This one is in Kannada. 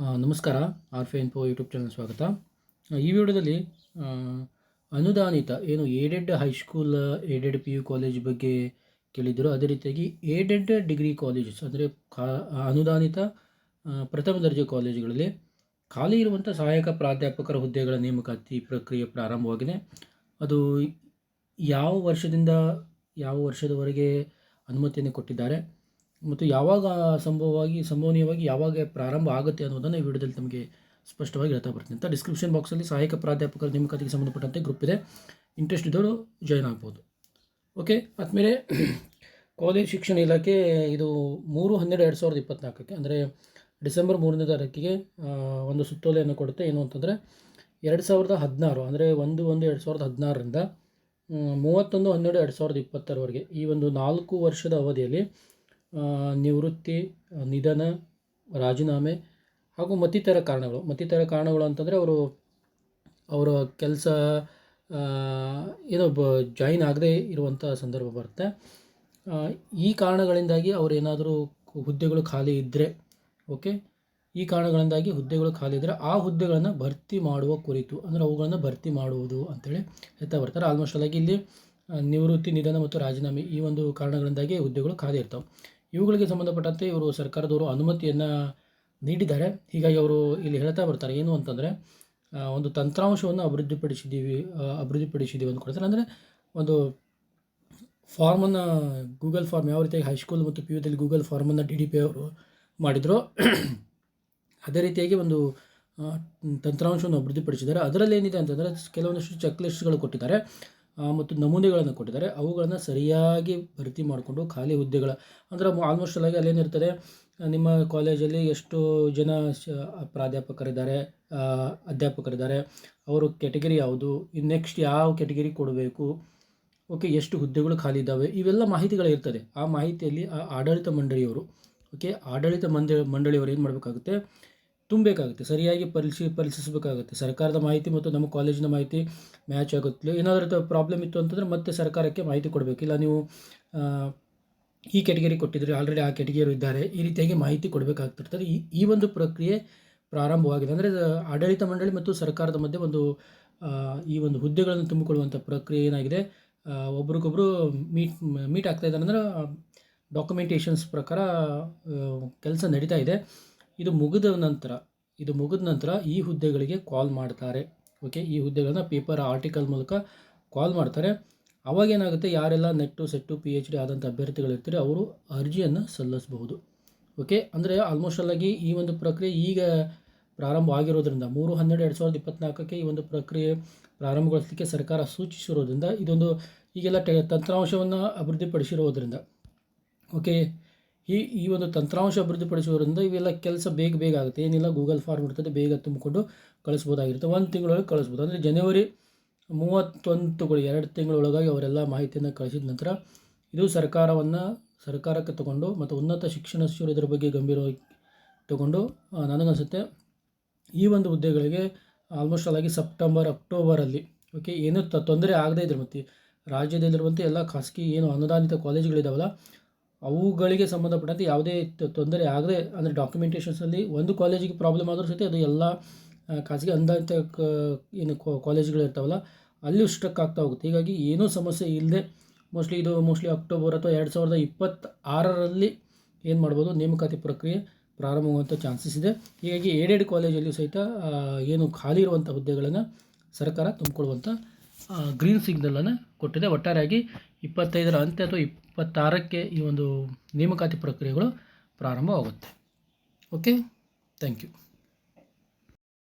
ನಮಸ್ಕಾರ. ಆರ್ ಫೆ ಇನ್ಫೋ ಯೂಟ್ಯೂಬ್ ಚಾನಲ್ ಸ್ವಾಗತ. ಈ ವಿಡಿಯೋದಲ್ಲಿ ಅನುದಾನಿತ, ಏನು aided high school aided P U college ಬಗ್ಗೆ ಕೇಳಿದ್ದರು, ಅದೇ ರೀತಿಯಾಗಿ ಏಡೆಡ್ ಡಿಗ್ರಿ ಕಾಲೇಜಸ್ ಅಂದರೆ ಕಾ, ಅನುದಾನಿತ ಪ್ರಥಮ ದರ್ಜೆ ಕಾಲೇಜುಗಳಲ್ಲಿ ಖಾಲಿ ಇರುವಂಥ ಸಹಾಯಕ ಪ್ರಾಧ್ಯಾಪಕರ ಹುದ್ದೆಗಳ ನೇಮಕಾತಿ ಪ್ರಕ್ರಿಯೆ ಪ್ರಾರಂಭವಾಗಿದೆ. ಅದು ಯಾವ ವರ್ಷದಿಂದ, ಯಾವ ವರ್ಷದವರೆಗೆ ಅನುಮತಿಯನ್ನು ಕೊಟ್ಟಿದ್ದಾರೆ? ಮತ್ತು ಯಾವಾಗ ಸಂಭವವಾಗಿ, ಸಂಭವನೀಯವಾಗಿ ಯಾವಾಗ ಪ್ರಾರಂಭ ಆಗುತ್ತೆ ಅನ್ನೋದನ್ನು ಈ ವಿಡಿಯೋದಲ್ಲಿ ತಮಗೆ ಸ್ಪಷ್ಟವಾಗಿ ಹೇಳ್ತಾ ಬರ್ತೀನಿ. ಅಂತ ಡಿಸ್ಕ್ರಿಪ್ಷನ್ ಬಾಕ್ಸಲ್ಲಿ ಸಹಾಯಕ ಪ್ರಾಧ್ಯಾಪಕರ ನೇಮಕಾತಿಗೆ ಸಂಬಂಧಪಟ್ಟಂತೆ ಗ್ರೂಪ್ ಇದೆ. ಇಂಟ್ರೆಸ್ಟ್ ಇದ್ದವರು ಜಾಯ್ನ್ ಆಗ್ಬೋದು. ಓಕೆ ಆದಮೇಲೆ ಕಾಲೇಜ್ ಶಿಕ್ಷಣ ಇಲಾಖೆ ಇದು ಮೂರು ಹನ್ನೆರಡು ಎರಡು ಸಾವಿರದ ಇಪ್ಪತ್ತ್ನಾಲ್ಕಕ್ಕೆ ಅಂದರೆ ಡಿಸೆಂಬರ್ ಮೂರನೇ ತಾರೀಕಿಗೆ ಒಂದು ಸುತ್ತೋಲೆಯನ್ನು ಕೊಡುತ್ತೆ. ಏನು ಅಂತಂದರೆ ಎರಡು ಸಾವಿರದ ಹದಿನಾರು, ಅಂದರೆ ಒಂದು ಒಂದು ಎರಡು ಸಾವಿರದ ಹದಿನಾರರಿಂದ ಮೂವತ್ತೊಂದು ಹನ್ನೆರಡು ಎರಡು ಸಾವಿರದ ಇಪ್ಪತ್ತರವರೆಗೆ ಈ ಒಂದು ನಾಲ್ಕು ವರ್ಷದ ಅವಧಿಯಲ್ಲಿ ನಿವೃತ್ತಿ ನಿಧನ, ರಾಜೀನಾಮೆ ಹಾಗೂ ಮತ್ತಿತರ ಕಾರಣಗಳು. ಮತ್ತಿತರ ಕಾರಣಗಳು ಅಂತಂದರೆ ಅವರು, ಅವರ ಕೆಲಸ ಏನೋ ಬ, ಜಾಯಿನ್ ಆಗದೇ ಇರುವಂಥ ಸಂದರ್ಭ ಬರುತ್ತೆ. ಈ ಕಾರಣಗಳಿಂದಾಗಿ ಅವರೇನಾದರೂ ಹುದ್ದೆಗಳು ಖಾಲಿ ಇದ್ದರೆ ಓಕೆ? ಈ ಕಾರಣಗಳಿಂದಾಗಿ ಹುದ್ದೆಗಳು ಖಾಲಿ ಇದ್ದರೆ ಆ ಹುದ್ದೆಗಳನ್ನು ಭರ್ತಿ ಮಾಡುವ ಕುರಿತು, ಅಂದರೆ ಅವುಗಳನ್ನು ಭರ್ತಿ ಮಾಡುವುದು ಅಂತೇಳಿ ಹೇಳ್ತಾ ಬರ್ತಾರೆ. ಆಲ್ಮೋಸ್ಟ್ ಅಲ್ಲಾಗಿ ಇಲ್ಲಿ ನಿವೃತ್ತಿ, ನಿಧನ ಮತ್ತು ರಾಜೀನಾಮೆ ಈ ಒಂದು ಕಾರಣಗಳಿಂದಾಗಿ ಹುದ್ದೆಗಳು ಖಾಲಿ ಇರ್ತವೆ. ಇವುಗಳಿಗೆ ಸಂಬಂಧಪಟ್ಟಂತೆ ಇವರು ಸರ್ಕಾರದವರು ಅನುಮತಿಯನ್ನು ನೀಡಿದ್ದಾರೆ. ಹೀಗಾಗಿ ಅವರು ಇಲ್ಲಿ ಹೇಳ್ತಾ ಬರ್ತಾರೆ, ಏನು ಅಂತಂದರೆ ಒಂದು ತಂತ್ರಾಂಶವನ್ನು ಅಭಿವೃದ್ಧಿಪಡಿಸಿದ್ದೀವಿ ಅಭಿವೃದ್ಧಿಪಡಿಸಿದ್ದೀವಿ ಅಂತ ಕೊಡ್ತಾರೆ ಅಂದರೆ, ಒಂದು ಫಾರ್ಮನ್ನು, ಗೂಗಲ್ ಫಾರ್ಮ್ ಯಾವ ರೀತಿಯಾಗಿ ಹೈಸ್ಕೂಲ್ ಮತ್ತು ಪಿ ಯುದಲ್ಲಿ ಗೂಗಲ್ ಫಾರ್ಮನ್ನು ಡಿ ಡಿ ಪಿ ಅವರು ಮಾಡಿದರು, ಅದೇ ರೀತಿಯಾಗಿ ಒಂದು ತಂತ್ರಾಂಶವನ್ನು ಅಭಿವೃದ್ಧಿಪಡಿಸಿದ್ದಾರೆ. ಅದರಲ್ಲಿ ಏನಿದೆ ಅಂತಂದರೆ, ಕೆಲವೊಂದಷ್ಟು ಚೆಕ್ ಲಿಸ್ಟ್ಗಳು ಕೊಟ್ಟಿದ್ದಾರೆ. ಮತ್ತು ನಮೂನೆಗಳನ್ನು ಕೊಟ್ಟಿದ್ದಾರೆ. ಅವುಗಳನ್ನು ಸರಿಯಾಗಿ ಭರ್ತಿ ಮಾಡಿಕೊಂಡು ಖಾಲಿ ಹುದ್ದೆಗಳ, ಅಂದರೆ ಆಲ್ಮೋಸ್ಟ್ ಅಲ್ಲಾಗಿ ಅಲ್ಲೇನಿರ್ತದೆ, ನಿಮ್ಮ ಕಾಲೇಜಲ್ಲಿ ಎಷ್ಟು ಜನ ಪ್ರಾಧ್ಯಾಪಕರಿದ್ದಾರೆ ಅಧ್ಯಾಪಕರಿದ್ದಾರೆ. ಅವರು ಕೆಟಗರಿ ಯಾವುದು? ನೆಕ್ಸ್ಟ್ ಯಾವ ಕೆಟಗರಿ ಕೊಡಬೇಕು? ಓಕೆ ಎಷ್ಟು ಹುದ್ದೆಗಳು ಖಾಲಿ ಇದ್ದಾವೆ ಇವೆಲ್ಲ ಮಾಹಿತಿಗಳಿರ್ತದೆ ಆ ಮಾಹಿತಿಯಲ್ಲಿ ಆ ಆಡಳಿತ ಮಂಡಳಿಯವರು ಓಕೆ ಆಡಳಿತ ಮಂಡಳಿ ಮಂಡಳಿಯವರು ಏನು ಮಾಡಬೇಕಾಗುತ್ತೆ? ತುಂಬಬೇಕಾಗುತ್ತೆ, ಸರಿಯಾಗಿ ಪರಿಶೀ ಪರಿಶೀಲಿಸಬೇಕಾಗುತ್ತೆ ಸರ್ಕಾರದ ಮಾಹಿತಿ ಮತ್ತು ನಮ್ಮ ಕಾಲೇಜಿನ ಮಾಹಿತಿ ಮ್ಯಾಚ್ ಆಗುತ್ತೆ ಏನಾದರೂ ಪ್ರಾಬ್ಲಮ್ ಇತ್ತು ಅಂತಂದರೆ ಮತ್ತೆ ಸರ್ಕಾರಕ್ಕೆ ಮಾಹಿತಿ ಕೊಡಬೇಕು. ಇಲ್ಲ ನೀವು ಈ ಕೆಟಗರಿ ಕೊಟ್ಟಿದ್ರೆ ಆಲ್ರೆಡಿ ಆ ಕೆಟಗರಿ ಇದ್ದಾರೆ, ಈ ರೀತಿಯಾಗಿ ಮಾಹಿತಿ ಕೊಡಬೇಕಾಗ್ತಿರ್ತದೆ. ಈ ಈ ಒಂದು ಪ್ರಕ್ರಿಯೆ ಪ್ರಾರಂಭವಾಗಿದೆ. ಅಂದರೆ ಆಡಳಿತ ಮಂಡಳಿ ಮತ್ತು ಸರ್ಕಾರದ ಮಧ್ಯೆ ಒಂದು ಈ ಒಂದು ಹುದ್ದೆಗಳನ್ನು ತುಂಬಿಕೊಳ್ಳುವಂಥ ಪ್ರಕ್ರಿಯೆ ಏನಾಗಿದೆ ಒಬ್ರಿಗೊಬ್ರು ಮೀಟ್ ಮೀಟ್ ಆಗ್ತಾ ಇದ್ದಾರೆ. ಅಂದರೆ ಡಾಕ್ಯುಮೆಂಟೇಷನ್ಸ್ ಪ್ರಕಾರ ಕೆಲಸ ನಡೀತಾ ಇದೆ. ಇದು ಮುಗಿದ ನಂತರ, ಇದು ಮುಗಿದ ನಂತರ ಈ ಹುದ್ದೆಗಳಿಗೆ ಕಾಲ್ ಮಾಡ್ತಾರೆ. ಓಕೆ ಈ ಹುದ್ದೆಗಳನ್ನ ಪೇಪರ್ ಆರ್ಟಿಕಲ್ ಮೂಲಕ ಕಾಲ್ ಮಾಡ್ತಾರೆ. ಅವಾಗ ಏನಾಗುತ್ತೆ? ಯಾರೆಲ್ಲ ನೆಟ್ಟು ಸೆಟ್ಟು ಪಿ ಎಚ್ ಡಿ ಆದಂಥ ಅಭ್ಯರ್ಥಿಗಳಿರ್ತಾರೆ ಅವರು ಅರ್ಜಿಯನ್ನು ಸಲ್ಲಿಸಬಹುದು. ಓಕೆ ಅಂದರೆ ಆಲ್ಮೋಸ್ಟ್ ಆಗಿ ಈ ಒಂದು ಪ್ರಕ್ರಿಯೆ ಈಗ ಪ್ರಾರಂಭ ಆಗಿರೋದ್ರಿಂದ, ಮೂರು, ಹನ್ನೆರಡು, ಎರಡು ಸಾವಿರದ ಇಪ್ಪತ್ತ್ನಾಲ್ಕಕ್ಕೆ ಈ ಒಂದು ಪ್ರಕ್ರಿಯೆ ಪ್ರಾರಂಭಗೊಳಿಸಲಿಕ್ಕೆ ಸರ್ಕಾರ ಸೂಚಿಸಿರೋದ್ರಿಂದ ಇದೊಂದು ಈಗೆಲ್ಲ ಟೆ, ತಂತ್ರಾಂಶವನ್ನು ಅಭಿವೃದ್ಧಿಪಡಿಸಿರೋದ್ರಿಂದ. ಓಕೆ ಈ ಈ ಒಂದು ತಂತ್ರಾಂಶ ಅಭಿವೃದ್ಧಿಪಡಿಸುವುದರಿಂದ ಇವೆಲ್ಲ ಕೆಲಸ ಬೇಗ ಬೇಗ ಆಗುತ್ತೆ. ಏನಿಲ್ಲ ಗೂಗಲ್ ಫಾರ್ಮ್ ಇರ್ತದೆ, ಬೇಗ ತುಂಬಿಕೊಂಡು ಕಳಿಸ್ಬೋದಾಗಿರುತ್ತೆ. ಒಂದು ತಿಂಗಳೊಳಗೆ ಕಳಿಸ್ಬೋದು. ಅಂದರೆ ಜನವರಿ ಮೂವತ್ತೊಂದುಗಳು ಎರಡು ತಿಂಗಳೊಳಗಾಗಿ ಅವರೆಲ್ಲ ಮಾಹಿತಿಯನ್ನು ಕಳಿಸಿದ ನಂತರ ಇದು ಸರ್ಕಾರವನ್ನು, ಸರ್ಕಾರಕ್ಕೆ ತಗೊಂಡು ಮತ್ತು ಉನ್ನತ ಶಿಕ್ಷಣ ಸಚಿವರು ಇದರ ಬಗ್ಗೆ ಗಂಭೀರವಾಗಿ ತಗೊಂಡು ನನಗನ್ಸುತ್ತೆ ಈ ಒಂದು ಹುದ್ದೆಗಳಿಗೆ ಆಲ್ಮೋಸ್ಟ್ ಆಗಿ ಸೆಪ್ಟೆಂಬರ್ ಅಕ್ಟೋಬರಲ್ಲಿ ಓಕೆ ಏನೂ ತೊಂದರೆ ಆಗದೇ ಇದ್ರೆ ಮತ್ತು ರಾಜ್ಯದಲ್ಲಿರುವಂಥ ಎಲ್ಲ ಖಾಸಗಿ ಏನು ಅನುದಾನಿತ ಕಾಲೇಜುಗಳಿದಾವಲ್ಲ ಅವುಗಳಿಗೆ ಸಂಬಂಧಪಟ್ಟಂತೆ ಯಾವುದೇ ತೊಂದರೆ ಆಗದೆ, ಅಂದರೆ ಡಾಕ್ಯುಮೆಂಟೇಷನ್ಸಲ್ಲಿ ಒಂದು ಕಾಲೇಜಿಗೆ ಪ್ರಾಬ್ಲಮ್ ಆದರೂ ಸಹಿತ ಅದು ಎಲ್ಲ ಖಾಸಗಿ ಅಂದಾಜಿತ ಕ, ಏನು ಕಾಲೇಜುಗಳು ಇರ್ತಾವಲ್ಲ, ಅಲ್ಲಿ ಸ್ಟ್ರಕ್ ಆಗ್ತಾ ಹೋಗುತ್ತೆ. ಹೀಗಾಗಿ ಏನೂ ಸಮಸ್ಯೆ ಇಲ್ಲದೆ ಮೋಸ್ಟ್ಲಿ ಇದು ಮೋಸ್ಟ್ಲಿ ಅಕ್ಟೋಬರ್ ಅಥವಾ ಎರಡು ಸಾವಿರದ ಇಪ್ಪತ್ತಾರರಲ್ಲಿ ಏನು ಮಾಡ್ಬೋದು, ನೇಮಕಾತಿ ಪ್ರಕ್ರಿಯೆ ಪ್ರಾರಂಭವಾಗುವಂಥ ಚಾನ್ಸಸ್ ಇದೆ. ಹೀಗಾಗಿ ಏಡೆಡ್ ಕಾಲೇಜಲ್ಲಿ ಸಹಿತ ಏನು ಖಾಲಿ ಇರುವಂಥ ಹುದ್ದೆಗಳನ್ನು ಸರ್ಕಾರ ತುಂಬಿಕೊಳ್ಳುವಂಥ ಗ್ರೀನ್ ಸಿಗ್ನಲನ್ನು ಕೊಟ್ಟಿದೆ. ಒಟ್ಟಾರೆಯಾಗಿ ಇಪ್ಪತ್ತೈದರ ಅಂತ್ಯ ಅಥವಾ ಇಪ್ಪತ್ತಾರಕ್ಕೆ ಈ ಒಂದು ನೇಮಕಾತಿ ಪ್ರಕ್ರಿಯೆಗಳು ಪ್ರಾರಂಭವಾಗುತ್ತೆ. Okay thank you